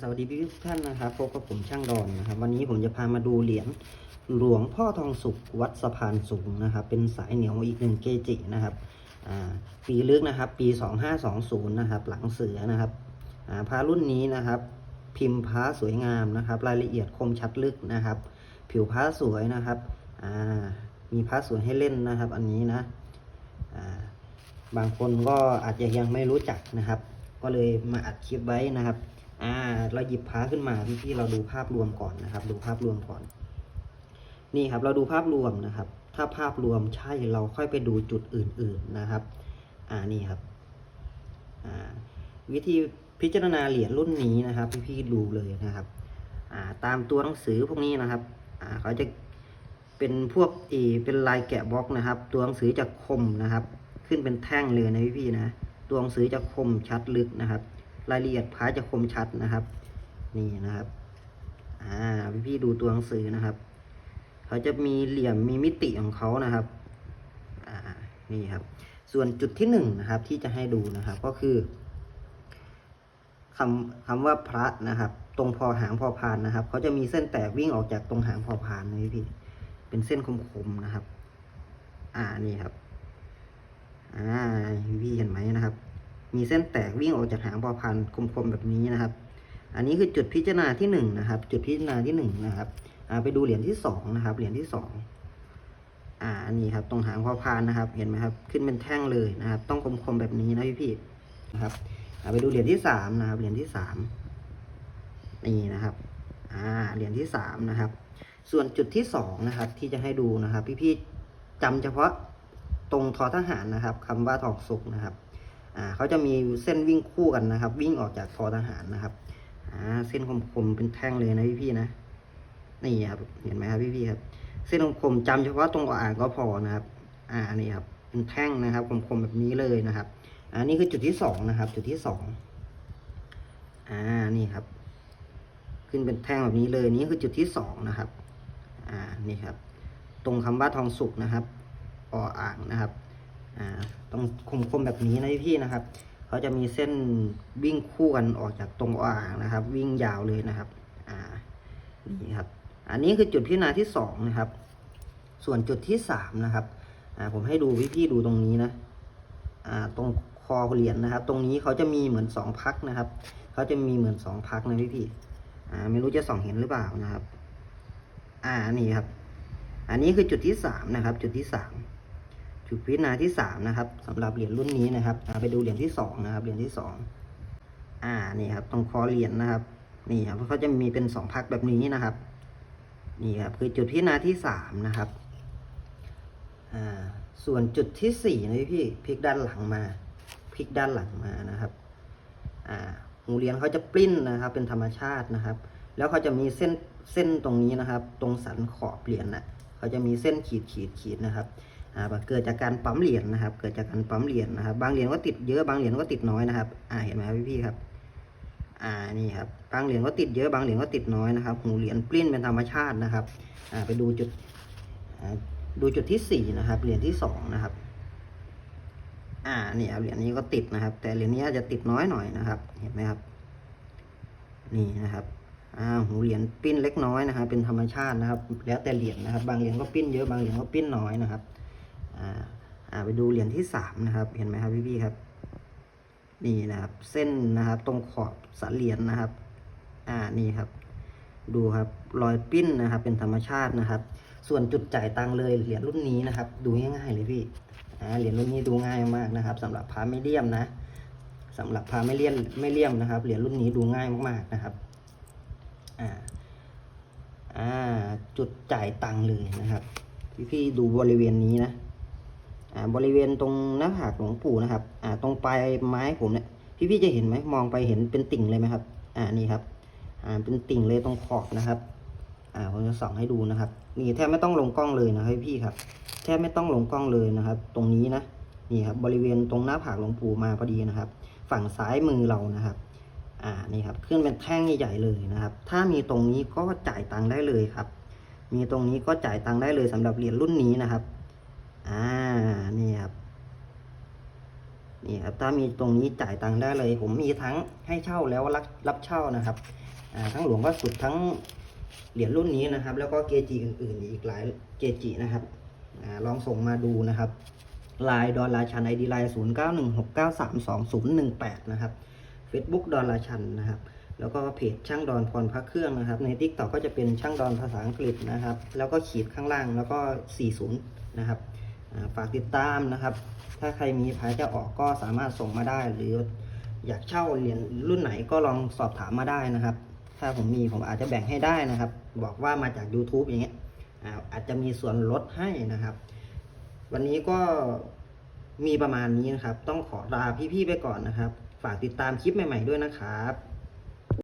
สวัสดีพี่ทุกท่านนะครับพบกับผมช่างดอนนะครับ วันนี้ผมจะพามาดูเหรียญหลวงพ่อทองสุขวัดสะพานสูงนะครับ เป็นสายเหนียวอีกหนึ่งเกจินะครับปีลึกนะครับ ปี 2520 นะครับ หลังเสือนะครับอ่ารุ่นนี้นะครับ พิมพ์พระสวยงามนะครับ รายละเอียดคมชัดลึกนะครับ ผิวพระสวยนะครับมีพระสวยให้เล่นนะครับ อันนี้นะบางคนก็อาจจะยังไม่รู้จักนะครับ ก็เลยมาอัดคลิปไว้นะครับ อ่า เราหยิบพาขึ้นมาพี่พี่ๆเราดูภาพรวมก่อนนะครับ ดูภาพรวมก่อน นี่ครับ เราดูภาพรวมนะครับ ถ้าภาพรวมใช่เราค่อยไปดูจุดอื่น ๆนะครับ อ่านี่ครับ อ่า วิธีพิจารณาเหรียญรุ่นนี้นะครับ พี่พี่ๆดูเลยนะครับ อ่า ตามตัวหนังสือพวกนี้นะครับ อ่าเขาจะเป็นพวกเอเป็นลายแกะบล็อกนะครับ ตัวหนังสือจะคมนะครับ ขึ้นเป็นแท่งเลยนะพี่พี่ๆนะ ตัวหนังสือจะคมชัดลึกนะครับ รายละเอียดพาจะคมชัดนะครับ นี่นะครับ อ่าพี่พี่ๆดูตัวหนังสือนะครับ เขาจะมีเหลี่ยมมีมิติของเขานะครับ อ่านี่ครับ ส่วนจุดที่หนึ่งนะครับ ที่จะให้ดูนะครับ ก็คือคำคำว่าพระนะครับ ตรงพอหางพอพานนะครับเขาจะมีเส้นแตกวิ่งออกจากตรงหางพอพานนะพี่พี่เป็นเส้นคมๆนะครับ อ่านี่ครับ อ่าพี่เห็นไหมนะครับ มีเส้นแตกวิ่งออกจากหางพอพันคมๆแบบนี้นะครับ อันนี้คือจุดพิจารณาที่หนึ่งนะครับ จุดพิจารณาที่หนึ่งนะครับไปดูเหรียญที่สองนะครับ เหรียญที่สองอ่าอันนี้ครับตรงหางพอพานนะครับ เห็นไหมครับ ขึ้นเป็นแท่งเลยนะครับ ต้องคมๆแบบนี้นะพี่ๆนะครับไปดูเหรียญที่สามนะครับ เหรียญที่สามนี่นะครับ อ่า เหรียญที่สามนะครับ ส่วนจุดที่สองนะครับ ที่จะให้ดูนะครับ พี่ๆจำเฉพาะตรงทอทหารนะครับคำว่าทองสุกนะครับ อ่าเขาจะมีเส้นวิ่งคู่กันนะครับ วิ่งออกจากทอทหารนะครับอ่าเส้นคมๆเป็นแท่งเลยนะพี่ๆนะนี่ครับเห็นไหมครับพี่ๆครับ เส้นคมๆจำเฉพาะตรงอ่างก็พอนะครับ อ่านี่ครับเป็นแท่งนะครับคมๆแบบนี้เลยนะครับอ่านี่คือจุดที่สองนะครับ จุดที่สองอ่านี่ครับ ขึ้นเป็นแท่งแบบนี้เลยนี่คือจุดที่สองนะครับ อ่านี่ครับ ตรงคำว่าทองสุกนะครับออ่างนะครับ อ่าต้องคมๆแบบนี้นะพี่นะครับ เขาจะมีเส้นวิ่งคู่กันออกจากตรงอ่างนะครับ วิ่งยาวเลยนะครับ อ่า นี่ครับ อันนี้คือจุดพิจารณาที่สองนะครับ ส่วนจุดที่สามนะครับ อ่า ผมให้ดูพี่ๆดูตรงนี้นะ อ่า ตรงคอเหรียญนะครับ ตรงนี้เขาจะมีเหมือนสองพักนะครับ เขาจะมีเหมือนสองพักนะพี่ๆอ่า ไม่รู้จะส่องเห็นหรือเปล่านะครับ อ่า นี่ครับ อันนี้คือจุดที่สามนะครับ จุดที่สาม จุดพิจารณาที่สามนะครับสำหรับเหรียญรุ่นนี้นะครับไปดูเหรียญที่สองนะครับเหรียญที่สองอ่านี่ครับตรงคอเหรียญนะครับ นี่ครับเขาจะมีเป็นสองพักแบบนี้นะครับ นี่ครับคือจุดพิจารณาที่สามนะครับอ่าส่วนจุดที่สี่นะพี่พลิกด้านหลังมาพลิกด้านหลังมานะครับอ่าหูเหรียญเขาจะปลิ้นนะครับ เป็นธรรมชาตินะครับ แล้วเขาจะมีเส้นเส้นตรงนี้นะครับ ตรงสันขอบเหรียญน่ะเขาจะมีเส้นขีดขีดขีดนะครับ เกิดจากการปั๊มเหรียญนะครับ เกิดจากการปั๊มเหรียญนะครับ บางเหรียญก็ติดเยอะ บางเหรียญก็ติดน้อยนะครับ อ่า เห็นไหมครับพี่ครับ อ่า นี่ครับ บางเหรียญก็ติดเยอะ บางเหรียญก็ติดน้อยนะครับ หูเหรียญปลิ้นเป็นธรรมชาตินะครับ อ่า ไปดูจุด ดูจุดที่สี่นะครับ เหรียญที่สองนะครับ อ่า นี่ครับ เหรียญนี้ก็ติดนะครับ แต่เหรียญนี้อาจจะติดน้อยหน่อยนะครับ เห็นไหมครับ นี่นะครับอ่าหูเหรียญปิ้นเล็กน้อยนะครับ เป็นธรรมชาตินะครับ แล้วแต่เหรียญนะครับ บางเหรียญก็ปิ้นเยอะ บางเหรียญก็ปิ้นน้อยนะครับ อ่าอ่าไปดูเหรียญที่สามนะครับ เห็นไหมครับพี่ๆครับ นี่นะครับ เส้นนะครับ ตรงขอบสันเหรียญนะครับ อ่านี่ครับ ดูครับรอยปิ้นนะครับ เป็นธรรมชาตินะครับ ส่วนจุดจ่ายตังเลยเหรียญรุ่นนี้นะครับ ดูง่ายๆเลยพี่อ่าเหรียญรุ่นนี้ดูง่ายมากนะครับสำหรับพาไม่เลี่ยมนะสำหรับพาไม่เลี่ยมไม่เลี่ยมนะครับเหรียญรุ่นนี้ดูง่ายมากๆนะครับอ่าอ่าจุดจ่ายตังเลยนะครับ พี่ๆดูบริเวณนี้นะ บริเวณตรงหน้าผากหลวงปู่นะครับตรงปลายไม้ผมเนี่ยพี่ๆจะเห็นไหมมองไปเห็นเป็นติ่งเลยไหมครับ อ่านี่ครับ อ่าเป็นติ่งเลยตรงขอบนะครับ อ่าผมจะส่องให้ดูนะครับ นี่แทบไม่ต้องลงกล้องเลยนะครับพี่ครับ แทบไม่ต้องลงกล้องเลยนะครับ ตรงนี้นะนี่ครับบริเวณตรงหน้าผากหลวงปู่มาพอดีนะครับ ฝั่งซ้ายมือเรานะครับ อ่านี่ครับขึ้นเป็นแท่งใหญ่ๆเลยนะครับ ถ้ามีตรงนี้ก็จ่ายตังค์ได้เลยครับ มีตรงนี้ก็จ่ายตังค์ได้เลยสำหรับเหรียญรุ่นนี้นะครับ อ่า นี่ครับนี่ครับถ้ามีตรงนี้จ่ายตังค์ได้เลย ผมมีทั้งให้เช่าแล้วรับรับเช่านะครับอ่าทั้งหลวงพ่อสุดทั้งเหรียญรุ่นนี้นะครับ แล้วก็เกจิอื่นๆอีกหลายเกจินะครับอาลองส่งมาดูนะครับไลน์ดอนราชันไอดีไลน์ศูนย์เก้าหนึ่งหกเก้าสามสองศูนย์หนึ่งแปดนะครับ Facebook ดอนราชันนะครับ แล้วก็เพจช่างดอนพรพระเครื่องนะครับ ใน t ิ k t o k ก็จะเป็นช่างดอนภาษาอังกฤษนะครับ แล้วก็ขีดข้างล่างแล้วก็40นย์นะครับ ฝากติดตามนะครับ ถ้าใครมีภายจะออกก็สามารถส่งมาได้ หรืออยากเช่าเหรียญรุ่นไหนก็ลองสอบถามมาได้นะครับ ถ้าผมมีผมอาจจะแบ่งให้ได้นะครับ บอกว่ามาจาก YouTube อย่างเงี้ยอ่าอาจจะมีส่วนลดให้นะครับ วันนี้ก็มีประมาณนี้นะครับ ต้องขอลาพี่ๆไปก่อนนะครับ ฝากติดตามคลิปใหม่ ๆด้วยนะครับ